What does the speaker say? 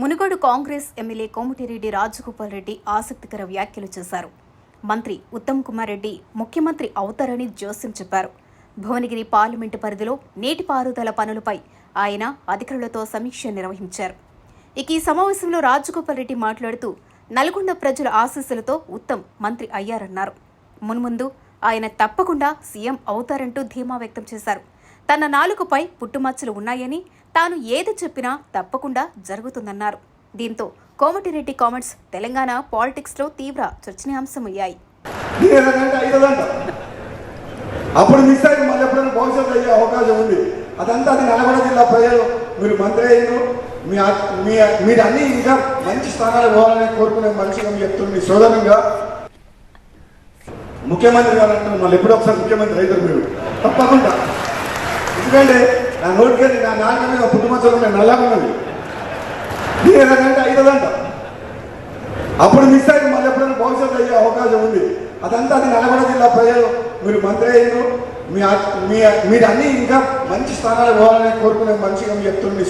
Munugode Congress MLA Komatireddy Rajagopal Reddy ఆసక్తికర వ్యాఖ్యలు చేశారు. మంత్రి ఉత్తమ్ కుమార్ రెడ్డి ముఖ్యమంత్రి అవుతారని జోస్యం చెప్పారు. భువనగిరి పార్లమెంటు పరిధిలో నీటిపారుదల పనులపై ఆయన అధికారులతో సమీక్ష నిర్వహించారు. ఇక ఈ సమావేశంలో రాజగోపాల్ రెడ్డి మాట్లాడుతూ నల్గొండ ప్రజల ఆశీస్సులతో ఉత్తమ్ మంత్రి అయ్యారన్నారు. మున్ముందు ఆయన తప్పకుండా సీఎం అవుతారంటూ ధీమా వ్యక్తం చేశారు. తన నాలుకపై పుట్టుమచ్చలు ఉన్నాయని తాను ఏది చెప్పినా తప్పకుండా జరుగుతుందన్నారు. దీంతో కోమటిరెడ్డి కామెంట్స్ తెలంగాణ పాలిటిక్స్లో తీవ్ర చర్చనీయాంశమయ్యాయి. అప్పుడు మిస్ అయ్యి మళ్ళీ ఎప్పుడైనా భవిష్యత్తు అయ్యే అవకాశం ఉంది. అదంతా అది నల్గొండ జిల్లా ప్రజలు మీరు మంత్రి అయ్యారు మీ మీ మీరు అన్ని ఇంకా మంచి స్థానాలు పోవాలని కోరుకునే మనిషిగా మీ చెప్తుంది మీ సోదరంగా ముఖ్యమంత్రి గారు మళ్ళీ ఎప్పుడో ఒకసారి ముఖ్యమంత్రి అవుతారు మీరు. తప్పకుండా. ఎందుకంటే నా నోటికెళ్ళి నా నాన్న మీద పుట్టుమచ్చలు ఉన్నాయి నల్లగా ఉన్నది. ఏదంటే ఐదదంట. అప్పుడు మిస్ అయ్యి మళ్ళీ ఎప్పుడైనా భవిష్యత్తు అయ్యే అవకాశం ఉంది. అదంతా అది నల్గొండ జిల్లా ప్రజలు మీరు మంత్రి అయ్యారు. మీ మీ మీరు అన్ని ఇంకా మంచి స్థానాలు పోవాలని కోరుకునే మంచిగా చెప్తుంది మీ